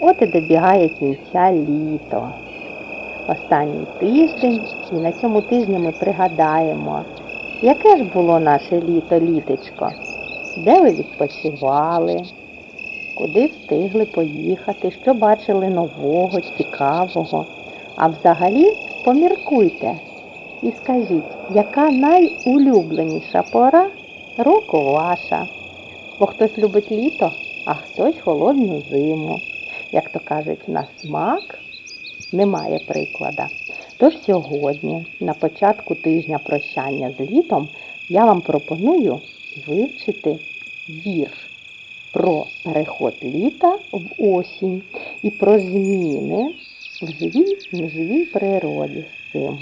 От і добігає кінця літо. Останній тиждень, і на цьому тижні ми пригадаємо, яке ж було наше літо, літечко, де ви відпочивали, куди встигли поїхати, що бачили нового, цікавого. А взагалі поміркуйте і скажіть, яка найулюбленіша пора року ваша? Бо хтось любить літо, а хтось холодну зиму. Як то кажуть, на смак немає приклада. Тож сьогодні, на початку тижня прощання з літом, я вам пропоную вивчити вірш про переход літа в осінь і про зміни в живій і неживій природі з цим.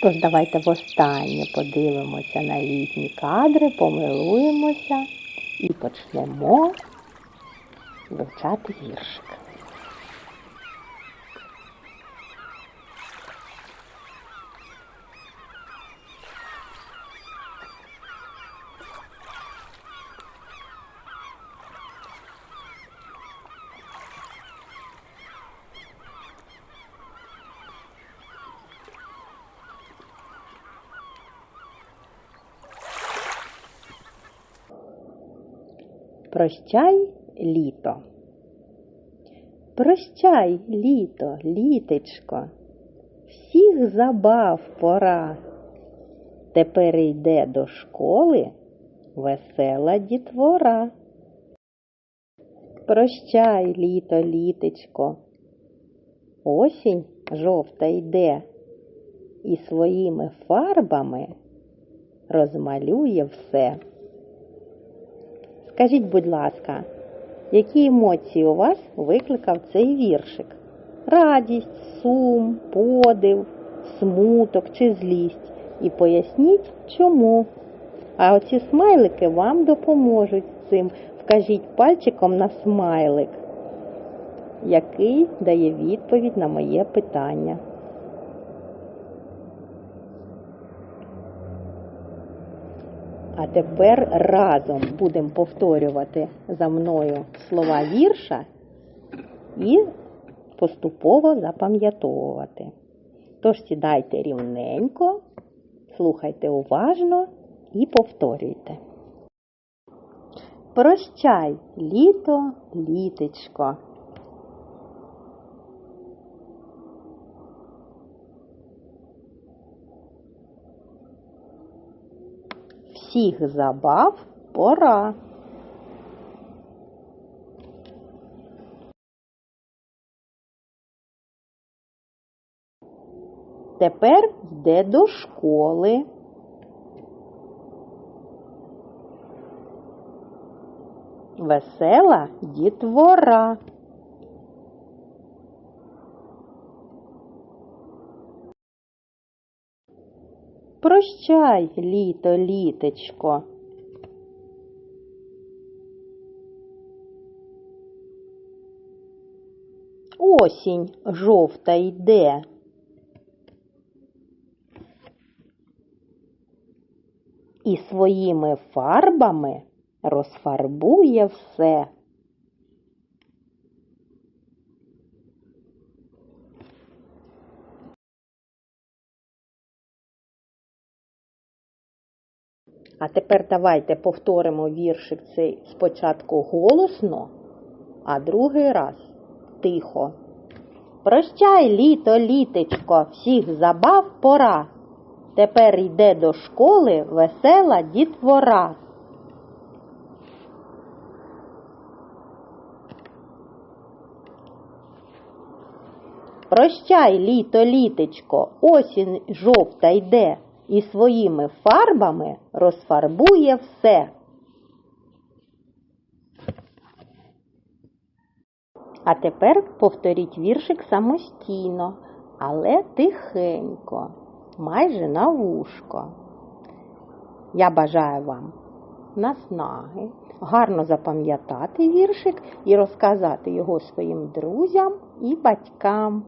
Тож давайте востаннє подивимося на літні кадри, помилуємося і почнемо вивчати віршик. Прощай, літо. Прощай, літо, літечко, всіх забав пора. Тепер йде до школи весела дітвора. Прощай, літо, літечко, осінь жовта йде і своїми фарбами розмалює все. Скажіть, будь ласка, які емоції у вас викликав цей віршик? Радість, сум, подив, смуток чи злість? І поясніть, чому. А оці смайлики вам допоможуть з цим. Вкажіть пальчиком на смайлик, який дає відповідь на моє питання. А тепер разом будемо повторювати за мною слова вірша і поступово запам'ятовувати. Тож сідайте рівненько, слухайте уважно і повторюйте. Прощай, літо, літечко. Всіх забав пора. Тепер йде до школи. Весела дітвора. Прощай, літо, літечко. Осінь жовта йде. І своїми фарбами розфарбує все. А тепер давайте повторимо віршик цей спочатку голосно, а другий раз тихо. Прощай, літо, літечко, всіх забав пора. Тепер йде до школи весела дітвора. Прощай, літо, літечко, осінь жовта йде і своїми фарбами розфарбує все. А тепер повторіть віршик самостійно, але тихенько, майже на вушко. Я бажаю вам наснаги, гарно запам'ятати віршик і розказати його своїм друзям і батькам.